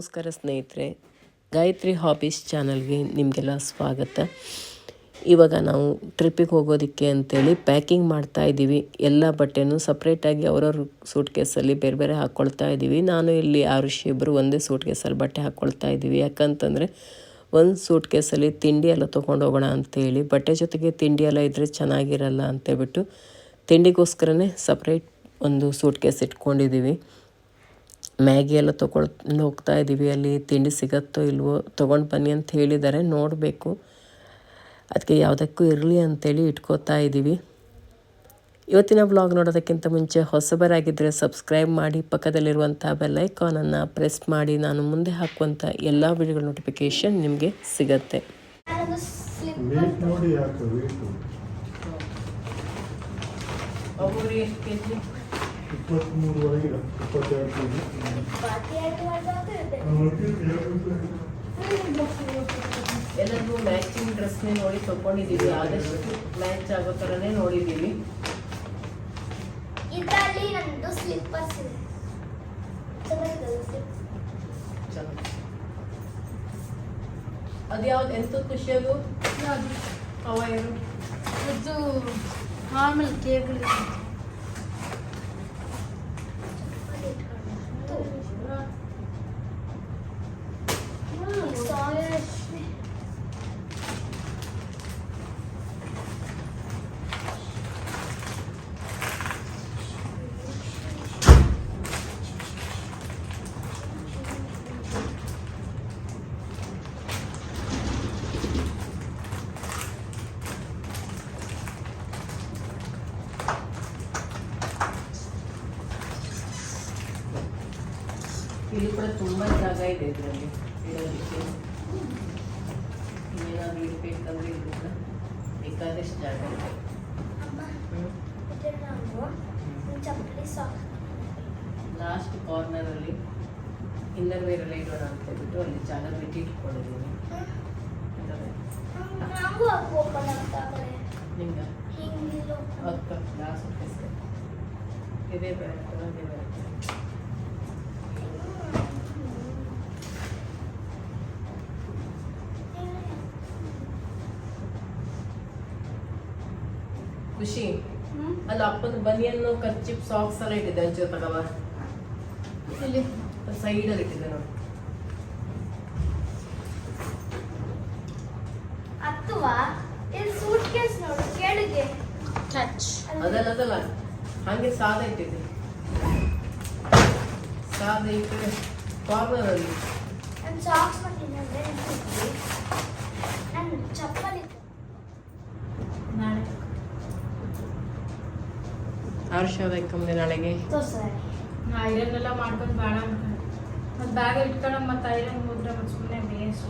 ನಮಸ್ಕಾರ ಸ್ನೇಹಿತರೆ, ಗಾಯತ್ರಿ ಹಾಬೀಸ್ ಚಾನಲ್ಗೆ ನಿಮಗೆಲ್ಲ ಸ್ವಾಗತ. ಇವಾಗ ನಾವು ಟ್ರಿಪ್ಪಿಗೆ ಹೋಗೋದಕ್ಕೆ ಅಂತೇಳಿ ಪ್ಯಾಕಿಂಗ್ ಮಾಡ್ತಾ ಇದ್ದೀವಿ. ಎಲ್ಲ ಬಟ್ಟೆನು ಸಪ್ರೇಟಾಗಿ ಅವರವ್ರ ಸೂಟ್ ಕೇಸಲ್ಲಿ ಬೇರೆ ಬೇರೆ ಹಾಕ್ಕೊಳ್ತಾ ಇದ್ದೀವಿ. ನಾನು ಇಲ್ಲಿ ಆರುಷಿ ಇಬ್ಬರು ಒಂದೇ ಸೂಟ್ ಕೇಸಲ್ಲಿ ಬಟ್ಟೆ ಹಾಕ್ಕೊಳ್ತಾ ಇದ್ದೀವಿ. ಯಾಕಂತಂದರೆ ಒಂದು ಸೂಟ್ ಕೇಸಲ್ಲಿ ತಿಂಡಿ ಎಲ್ಲ ತೊಗೊಂಡು ಹೋಗೋಣ ಅಂತೇಳಿ, ಬಟ್ಟೆ ಜೊತೆಗೆ ತಿಂಡಿ ಎಲ್ಲ ಇದ್ದರೆ ಚೆನ್ನಾಗಿರಲ್ಲ ಅಂತೇಳ್ಬಿಟ್ಟು ತಿಂಡಿಗೋಸ್ಕರನೇ ಸಪ್ರೇಟ್ ಒಂದು ಸೂಟ್ ಕೇಸ್ ಇಟ್ಕೊಂಡಿದ್ದೀವಿ. ಮ್ಯಾಗಿ ಎಲ್ಲ ತೊಗೊಳ್ಕೊಂಡು ಹೋಗ್ತಾ ಇದ್ದೀವಿ ಅಲ್ಲಿ ತಿಂಡಿ ಸಿಗತ್ತೋ ಇಲ್ವೋ ತೊಗೊಂಡು ಬನ್ನಿ ಅಂತ ಹೇಳಿದ್ದಾರೆ ನೋಡಬೇಕು. ಅದಕ್ಕೆ ಯಾವುದಕ್ಕೂ ಇರಲಿ ಅಂತೇಳಿ ಇಟ್ಕೋತಾ ಇದ್ದೀವಿ ಇವತ್ತಿನ ಬ್ಲಾಗ್ ನೋಡೋದಕ್ಕಿಂತ ಮುಂಚೆ ಹೊಸಬರಾಗಿದ್ದರೆ ಸಬ್ಸ್ಕ್ರೈಬ್ ಮಾಡಿ ಪಕ್ಕದಲ್ಲಿರುವಂಥ ಬೆಲ್ಲೈಕಾನನ್ನು ಪ್ರೆಸ್ ಮಾಡಿ ನಾನು ಮುಂದೆ ಹಾಕುವಂಥ ಎಲ್ಲ ವಿಡಿಯೋಗಳ ನೋಟಿಫಿಕೇಷನ್ ನಿಮಗೆ ಸಿಗತ್ತೆ. ನೋಡಿ ಹಾಕು ವೇಟು ಇಪ್ಪತ್ತ್ಮೂರುವರೆಗೆ ಇಪ್ಪತ್ತೆರಡು. ಎಲ್ಲರಿಗೂ ಮ್ಯಾಚಿಂಗ್ ಡ್ರೆಸ್ನೇ ನೋಡಿ ತಗೊಂಡಿದ್ದೀವಿ. ಆದಷ್ಟು ಮ್ಯಾಚ್ ಆಗೋ ಥರನೇ ನೋಡಿದ್ದೀವಿ. ಇದರಲ್ಲಿ ನಂದು ಸ್ಲಿಪ್ಪರ್ಸ್ ಇದೆ. ಅದು ಯಾವ್ದು? ಎಂತ ಖುಷಿ ಅದು? ಅವಯರು ಇದು ನಾರ್ಮಲ್ ಕೇಬಲ್ ಇಲ್ಲಿ ಕೂಡ ತುಂಬ ಜಾಗ ಇದೆ ಇದರಲ್ಲಿ ಇಡೋದಕ್ಕೆ ಏನಾದರೂ ಇರ್ಬೇಕಂದ್ರೆ ಇಲ್ಲಿ ಕೂಡ ಬೇಕಾದಷ್ಟು ಜಾಗ ಇದೆ ಅಮ್ಮ, ಇದು ನಾನು ಒಂದ್ ಚಪ್ಪಲಿ ಸಾಕ್ ಲಾಸ್ಟ್ ಕಾರ್ನರಲ್ಲಿ ಇನ್ನರ್ ವೇರ್ ಎಲ್ಲ ಇಡೋಣ ಅಂತ ಹೇಳ್ಬಿಟ್ಟು ಅಲ್ಲಿ ಜಾಗ ಬಿಟ್ಟು ಇಟ್ಕೊಂಡಿದ್ದೀನಿ ನಂಗೂ ಅದು ಓಪನ್ ಆಗ್ತಾ ಕಡೆ ನಿಂಗೆ ಹಿಂಗಿಲ್ಲ ಅದಕ್ಕೆ ಲಾಸ್ಟ್ ಇದೇ ಬರುತ್ತೆ ಅದೇ ಬರುತ್ತೆ ಖುಷಿ. ಅಲ್ಲ ಅಪ್ಪನ ಬನಿಯನ್ನು ಕರ್ಚಿಪ್ ಸಾಕ್ಸ್ ಎಲ್ಲ ಇಟ್ಟಿದ್ದೆ ಅಂಚೆ ತಗವ ಇಲ್ಲಿ ಸೈಡಲ್ಲಿ ಇಟ್ಟಿದ್ದೆ ನೋಡಿ. ಅಥವಾ ಇದು ಸೂಟ್ ಕೇಸ್ ನೋಡು ಕೆಳಗೆ. ಟಚ್ ಅದಲ್ಲ ಅದಲ್ಲ. ಹಂಗೆ ಸಾದ ಇಟ್ಟಿದ್ದೆ. ಸಾದ ಇಟ್ಟು ಕಾರ್ನರ್ ಅಲ್ಲಿ. ಸಾಕ್ಸ್ ಮತ್ತೆ ಇನ್ನೊಂದೇ ನನ್ನ ಚಪ್ಪಲಿ ಹರ್ಷ ಬೇಕಂದ್ರೆ ನಾಳೆಗೆ. ನಾ ಐರನ್ ಎಲ್ಲ ಮಾಡ್ಕೊಂಡು ಬೇಡ ಮತ್ತು ಬ್ಯಾಗ್ ಇಟ್ಕೊಂಡು ಮತ್ತೆ ಐರನ್ ಮುದ್ರೆ ಮತ್ತು ಸುಮ್ಮನೆ ಬೇಸ್ಟ್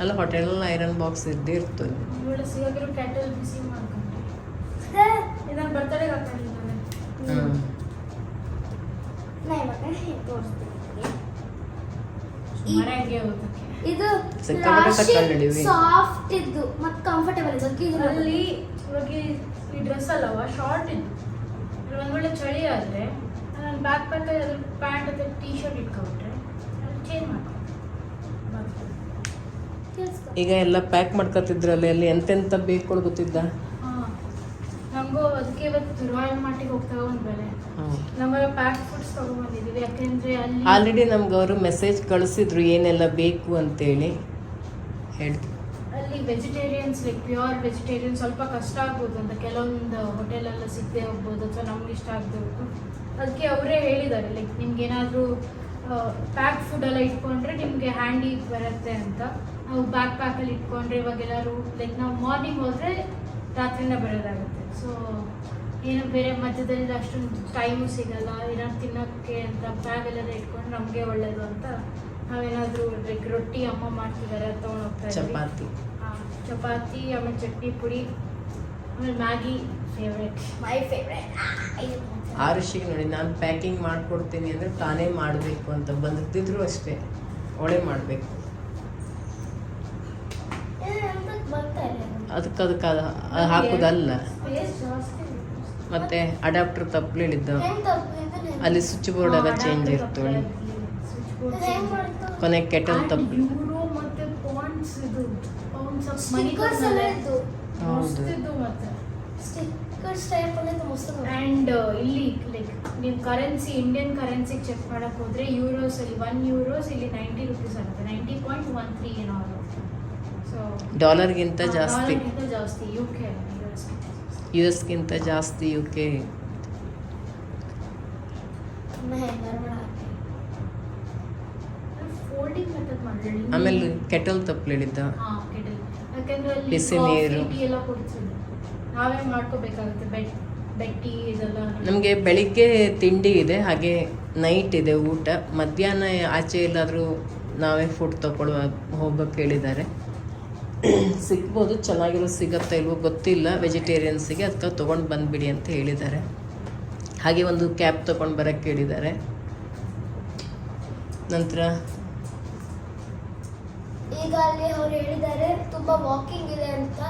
ಅಲ್ಲ ಹೋಟೆಲಲ್ಲಿ ಐರನ್ ಬಾಕ್ಸ್ ಇದ್ದೇ ಇರ್ತದೆ ಇವಳು ಸಿಗೋಗಿರೋ ಕ್ಯಾಟಲ್ ಬಿಸಿ ಮಾಡ್ಕೊಂಡೆ. ಇದನ್ನು ಬರ್ತಡೆಗೆ ಹಾಕೊಂಡಿದ್ದಾನೆ ಇದು ಸಾಫ್ಟ್ ಇದ್ದು ಮತ್ತೆ ಕಂಫರ್ಟೇಬಲ್ ಇದ್ದು ಅಲ್ಲಿ ಇವಾಗ ಈ- ಡ್ರೆಸ್ ಅಲ್ಲವ? ಶಾರ್ಟ್ ಇದ್ದು. ಒಂದ್ ವೇಳೆ ಚಳಿ ಆದರೆ ನಾನು ಬ್ಯಾಕ್ ಪ್ಯಾಕ್ ಅದ್ರ ಪ್ಯಾಂಟ್ ಅಥವಾ ಟೀ ಶರ್ಟ್ ಇಟ್ಕೊಂಡ್ರೆ ಚೇಂಜ್ ಮಾಡ್ಕೊಂಡು ಈಗ ಎಲ್ಲ ಪ್ಯಾಕ್ ಮಾಡ್ಕೊತಿದ್ರಲ್ಲಿ ಅಲ್ಲಿ ಎಂತೆಂತ ಬೇಕು ಗೊತ್ತಿದ್ದ? ನಮಗೂ ಅದಕ್ಕೆ ಇವತ್ತು ರಾಯಲ್ ಮಾರ್ಟಿಗೆ ಹೋಗ್ತಾ ಒಂದು ಬೆಲೆ. ನಮಗೆ ಪ್ಯಾಕ್ ಫುಡ್ಸ್ ಯಾಕೆಂದರೆ ಅಲ್ಲಿ ಆಲ್ರೆಡಿ ನಮ್ಗೆ ಅವರು ಮೆಸೇಜ್ ಕಳಿಸಿದ್ರು ಏನೆಲ್ಲ ಬೇಕು ಅಂತೇಳಿ. ಹೇಳಿ ಅಲ್ಲಿ ವೆಜಿಟೇರಿಯನ್ಸ್ ಲೈಕ್ ಪ್ಯೂರ್ ವೆಜಿಟೇರಿಯನ್ ಸ್ವಲ್ಪ ಕಷ್ಟ ಆಗ್ಬೋದು ಅಂತ. ಕೆಲವೊಂದು ಹೋಟೆಲೆಲ್ಲ ಸಿಗದೆ ಹೋಗ್ಬೋದು. ಅಥವಾ ನಮ್ಗೆ ಇಷ್ಟ ಆಗದೆ ಅದಕ್ಕೆ ಅವರೇ ಹೇಳಿದ್ದಾರೆ ಲೈಕ್ ನಿಮ್ಗೆ ಏನಾದರೂ ಪ್ಯಾಕ್ ಫುಡ್ ಎಲ್ಲ ಇಟ್ಕೊಂಡ್ರೆ ನಿಮಗೆ ಹ್ಯಾಂಡಿ ಬರುತ್ತೆ ಅಂತ. ನಾವು ಬ್ಯಾಕ್ ಪ್ಯಾಕಲ್ಲಿ ಇಟ್ಕೊಂಡ್ರೆ ಇವಾಗ ಎಲ್ಲರೂ ಲೈಕ್ ನಾವು ಮಾರ್ನಿಂಗ್ ಹೋದರೆ ರಾತ್ರಿನ ಬರೋದಾಗುತ್ತೆ. ಸೊ ಏನು ಬೇರೆ ಮಧ್ಯದಲ್ಲಿ ಅಷ್ಟೊಂದು ಟೈಮು ಸಿಗಲ್ಲ. ಏನಾದ್ರು ತಿನ್ನೋಕ್ಕೆ ಅಂತ ಬ್ಯಾಗ್ ಎಲ್ಲ ಇಟ್ಕೊಂಡ್ರೆ ನಮಗೆ ಒಳ್ಳೇದು ಅಂತ. ನಾವೇನಾದರೂ ಲೈಕ್ ರೊಟ್ಟಿ ಅಮ್ಮ ಮಾಡ್ತಿದ್ದಾರೆ ತೊಗೊಂಡೋಗ್ತಾರೆ ಚಪಾತಿ. ಚಪಾತಿ ಆಮೇಲೆ ಚಟ್ನಿ ಪುಡಿ ಆಮೇಲೆ ಮ್ಯಾಗಿ ಫೇವ್ರೇಟ್ ಮೈ ಫೇವ್ರೇಟ್ ಆರುಷಿಗೆ ನೋಡಿ ನಾನು ಪ್ಯಾಕಿಂಗ್ ಮಾಡಿಕೊಡ್ತೀನಿ ಅಂದರೆ ತಾನೇ ಮಾಡಬೇಕು ಅಂತ ಬಂದಿದ್ದಿದ್ರು ಅಷ್ಟೇ. ಒಳ್ಳೆ ಮಾಡಬೇಕು. ಅದಕ್ಕೆ ಅದಕ್ಕೆ ಅದು ಹಾಕೋದಲ್ಲ. ಮತ್ತು ಅಡಾಪ್ಟರ್ ತಪ್ಪಲು ತಪ್ಪು? ಇದನ್ನ ಅಲ್ಲಿ ಸ್ವಿಚ್ ಬೋರ್ಡ್ ಎಲ್ಲ ಚೇಂಜ್ ಇರ್ತವೆ ಮಾಡ್ತಾವ ಕೊನೆ ಕೆಟಲ್ ತಪ್ಪಲು ಸ್ಟಿಕ್ಕರ್ಸ್ ಎಲ್ಲ ಇತ್ತು. ಇದ್ದು ಮತ್ತೆ. ಸ್ಟಿಕ್ಕರ್ಸ್ ಟೈಪ್ ಅಂದ್ರೆ ಮಸ್ತ್ ಆ್ಯಂಡ್ ಇಲ್ಲಿ ಲೈಕ್ ನೀವು ಕರೆನ್ಸಿ ಇಂಡಿಯನ್ ಕರೆನ್ಸಿಗೆ ಚೆಕ್ ಮಾಡಕ್ ಹೋದ್ರೆ ಯೂರೋಸ್ ಅಲ್ಲಿ ಒನ್ ಯೂರೋಸ್ ಇಲ್ಲಿ ನೈಂಟಿ ರುಪೀಸ್ ಆಗುತ್ತೆ. ನೈಂಟಿ ಪಾಯಿಂಟ್ ಒನ್ ತ್ರೀ ಏನೋ ಸೊ ಡಾಲರ್ಗಿಂತ ಜಾಸ್ತಿ. ಜಾಸ್ತಿ ಯು ಕೆ ಯು ಎಸ್ಗಿಂತ ಜಾಸ್ತಿ. ಯು ಕೆ ಆಮೇಲೆ ಕೆಟಲ್ ತಪ್ಪಲು ಹಾಂ ಹಾ ಕೆಟಲ್ ಯಾಕಂದ್ರೆ ಅಲ್ಲಿ ಬಿಸಿ ನೀರು. ಟೀ ಎಲ್ಲ ಕೊಡ್ತಿದ್ರು ನಾವೇ ಮಾಡ್ಕೋಬೇಕಾಗುತ್ತೆ. ಬೆಡ್ ಬೆಡ್ ಇದೆಲ್ಲ. ನಮಗೆ ಬೆಳಿಗ್ಗೆ ತಿಂಡಿ ಇದೆ ಹಾಗೆ ನೈಟ್ ಇದೆ ಊಟ. ಮಧ್ಯಾಹ್ನ ಆಚೆ ಎಲ್ಲಾದರೂ ನಾವೇ ಫುಡ್ ತಗೊಳ್ಳುವ ಹೋಗೋಕೆ ಹೇಳಿದ್ದಾರೆ. ಸಿಗ್ಬೋದು ಚೆನ್ನಾಗಿರೋ ಸಿಗತ್ತಾ ಇಲ್ವೋ ಗೊತ್ತಿಲ್ಲ. ವೆಜಿಟೇರಿಯನ್ಸಿಗೆ ಅದಕ್ಕೆ ತೊಗೊಂಡು ಬಂದುಬಿಡಿ ಅಂತ ಹೇಳಿದ್ದಾರೆ. ಹಾಗೆ ಒಂದು ಕ್ಯಾಬ್ ತೊಗೊಂಡು ಬರೋಕ್ಕೆ ಹೇಳಿದ್ದಾರೆ. ನಂತರ ಈಗ ಅಲ್ಲಿ ಅವ್ರು ಹೇಳಿದ್ದಾರೆ, ತುಂಬ ವಾಕಿಂಗ್ ಇದೆ ಅಂತ.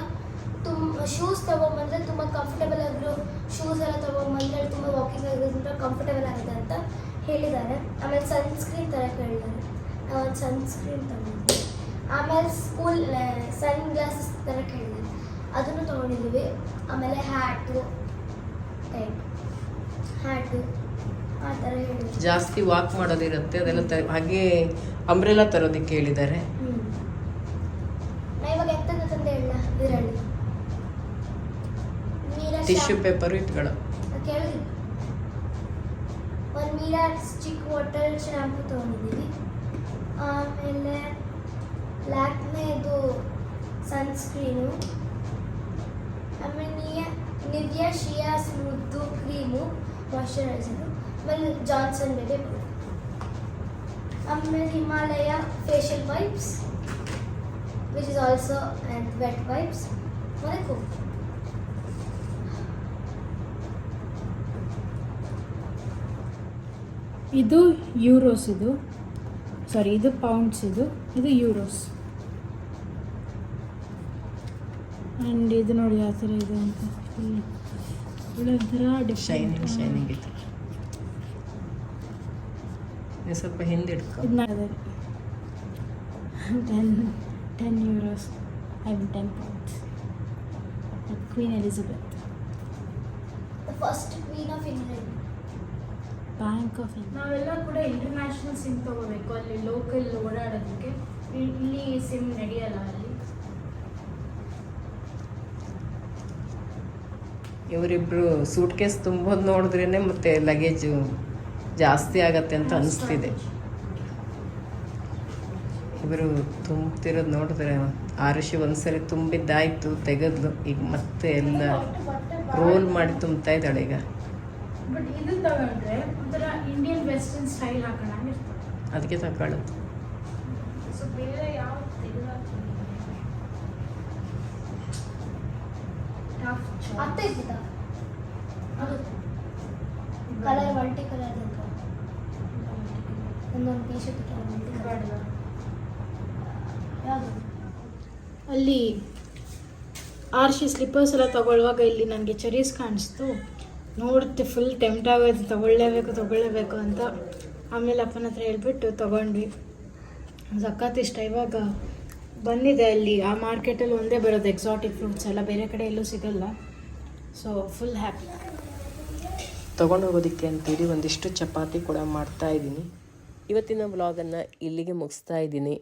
ತುಂಬ ಶೂಸ್ ತಗೊಂಬಂದ್ರೆ ತುಂಬ ಕಂಫರ್ಟೇಬಲ್ ಆಗಿರೋ ಶೂಸ್ ಎಲ್ಲ ತಗೊಂಬಂದ್ರೆ ತುಂಬ ವಾಕಿಂಗ್ ಆಗಿರೋದ್ರಿಂದ ಕಂಫರ್ಟೇಬಲ್ ಆಗಿದೆ ಅಂತ ಹೇಳಿದ್ದಾರೆ. ಆಮೇಲೆ ಸನ್ಸ್ಕ್ರೀನ್ ಥರ ಕೇಳಿದ್ದಾರೆ. ನಾವು ಒಂದು ಸನ್ಸ್ಕ್ರೀನ್ ತೊಗೊಂಡಿದ್ವಿ. ಆಮೇಲೆ ಸ್ಕೂಲ್ ಸನ್ ಗ್ಲಾಸಸ್ ಥರ ಕೇಳಿದ್ದಾರೆ. ಅದನ್ನು ತೊಗೊಂಡಿದ್ದೀವಿ. ಆಮೇಲೆ ಹ್ಯಾಟು ಟೈಪ್ ಹ್ಯಾಟು ಆ ಥರ ಜಾಸ್ತಿ ವಾಕ್ ಮಾಡೋದಿರುತ್ತೆ, ಅದೆಲ್ಲ ಹಾಗೆ ಅಂಬ್ರೆಲ್ಲ ತರೋದಕ್ಕೆ ಹೇಳಿದ್ದಾರೆ ಹ್ಮ್. ನಾ ಇವಾಗ ಎಂತದ್ದು ತಂದೆ ಹೇಳ ಇದರಲ್ಲಿ ಮೀರಾ ಟಿಶ್ಯೂ ಪೇಪರ್ ಇಟ್ಕೊಳ್ಳೋ ಒಂದು ಮೀರಾ ಚಿಕ್ ವಾಟರ್ ಶ್ಯಾಂಪು ತೊಗೊಂಡಿದ್ದೀವಿ ಆಮೇಲೆ ಲ್ಯಾಕ್ಮೇದು ಸನ್ಸ್ಕ್ರೀನು ಆಮೇಲೆ ನಿಯ, ನಿವ್ಯ ಶಿಯಾ ಸ್ಮೂತು ಕ್ರೀಮು ಮಾಯಶ್ಚರೈಸರು ಆಮೇಲೆ ಜಾನ್ಸನ್ ಬೇಬಿ ಆಮೇಲೆ Himalaya facial wipes which is also and wet wipes ಮತ್ತೆ ಕೋಕ್ ಇದು ಯೂರೋಸ್ ಇದು. ಸಾರಿ ಇದು ಪೌಂಡ್ಸ್ ಇದು. ಇದು ಯೂರೋಸ್ ಆ್ಯಂಡ್ ಇದು ನೋಡಿ ಯಾವ ಥರ ಇದೆ ಅಂತ. ಒಂಥರ ಶೈನಿಂಗ್ ಶೈನಿಂಗ್ ಇತ್ತು ಸ್ವಲ್ಪ ಹಿಂದೆ ten ten euros I mean ten pounds queen Elizabeth England first queen of England. Bank of ನಾವೆಲ್ಲ ಕೂಡ ಇಂಟರ್ನ್ಯಾಷನಲ್ ಸಿಮ್ ತಗೋಬೇಕು. ಅಲ್ಲಿ ಲೋಕಲ್ ಓಡಾಡೋದಕ್ಕೆ. ಇಲ್ಲಿ ಸಿಮ್ ನಡೆಯಲ್ಲ ಅಲ್ಲಿ. ಇವರಿಬ್ರು ಸೂಟ್ ಕೇಸ್ ತುಂಬೋದು ನೋಡಿದ್ರೇನೆ ಮತ್ತೆ ಲಗೇಜು ಜಾಸ್ತಿ ಆಗತ್ತೆ ಅಂತ ಅನಿಸ್ತಿದೆ. ಇವರು ತುಂಬ್ತಿರೋದು ನೋಡಿದ್ರೆ ಆರುಷಿ ಒಂದ್ಸರಿ ತುಂಬಿದ್ದಾಯ್ತು ತೆಗೆದ್ಲು. ಈಗ ಮತ್ತೆ ಎಲ್ಲ ರೋಲ್ ಮಾಡಿ ತುಂಬ್ತಾ ಇದ್ದಾಳೆ ಈಗ. ಬಟ್ ಇದು ತಗೊಂಡ್ರೆ ಒಂಥರ ಇಂಡಿಯನ್ ವೆಸ್ಟರ್ನ್ ಸ್ಟೈಲ್ ಹಾಕೋಣ ಅದಕ್ಕೆ ತಗೊಳ್ಳು. ಸೊ ಬೇರೆ ಯಾವ ಅತ್ತೆ ಇದ್ದಿದ್ದ? ಕಲರ್ ಮಲ್ಟಿ ಕಲರ್ ಒಂದೊಂದು ಟಿ ಶರ್ಟ್ ಯಾವುದು? ಅಲ್ಲಿ ಆರ್ಶಿ ಸ್ಲಿಪ್ಪರ್ಸ್ ಎಲ್ಲ ತಗೊಳ್ಳುವಾಗ ಇಲ್ಲಿ ನನಗೆ ಚರೀಸ್ ಕಾಣಿಸ್ತು. ನೋಡುತ್ತೆ ಫುಲ್ ಟೆಂಪ್ಟ್ ಆಗೋಯ್ತು ತೊಗೊಳ್ಳೇಬೇಕು ತೊಗೊಳ್ಳೇಬೇಕು ಅಂತ. ಆಮೇಲೆ ಅಪ್ಪನ ಹತ್ರ ಹೇಳ್ಬಿಟ್ಟು ತೊಗೊಂಡ್ವಿ. ಸಖತ್ ಇಷ್ಟ ಇವಾಗ ಬಂದಿದೆ ಅಲ್ಲಿ ಆ ಮಾರ್ಕೆಟಲ್ಲಿ ಒಂದೇ ಬರೋದು ಎಕ್ಸಾಟಿಕ್ ಫ್ರೂಟ್ಸ್ ಎಲ್ಲ ಬೇರೆ ಕಡೆ ಎಲ್ಲೂ ಸಿಗಲ್ಲ. ಸೊ ಫುಲ್ ಹ್ಯಾಪಿ ತೊಗೊಂಡು ಹೋಗೋದಕ್ಕೆ ಅಂತೇಳಿ ಒಂದಿಷ್ಟು ಚಪಾತಿ ಕೂಡ ಮಾಡ್ತಾ ಇದ್ದೀನಿ. ಇವತ್ತಿನ ಬ್ಲಾಗನ್ನು ಇಲ್ಲಿಗೆ ಮುಗಿಸ್ತಾ ಇದ್ದೀನಿ.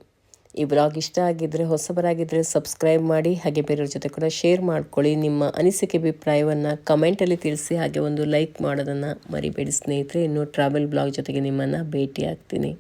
ಈ ಬ್ಲಾಗ್ ಇಷ್ಟ ಆಗಿದ್ದರೆ ಹೊಸಬರಾಗಿದ್ದರೆ ಸಬ್ಸ್ಕ್ರೈಬ್ ಮಾಡಿ, ಹಾಗೆ ಬೇರೆಯವ್ರ ಜೊತೆ ಕೂಡ ಶೇರ್ ಮಾಡ್ಕೊಳ್ಳಿ. ನಿಮ್ಮ ಅನಿಸಿಕೆ, ಅಭಿಪ್ರಾಯವನ್ನು ಕಮೆಂಟಲ್ಲಿ ತಿಳಿಸಿ, ಹಾಗೆ ಒಂದು ಲೈಕ್ ಮಾಡೋದನ್ನು ಮರಿಬೇಡಿ ಸ್ನೇಹಿತರೆ. ಇನ್ನು ಟ್ರಾವೆಲ್ ಬ್ಲಾಗ್ ಜೊತೆಗೆ ನಿಮ್ಮನ್ನು ಭೇಟಿ ಆಗ್ತೀನಿ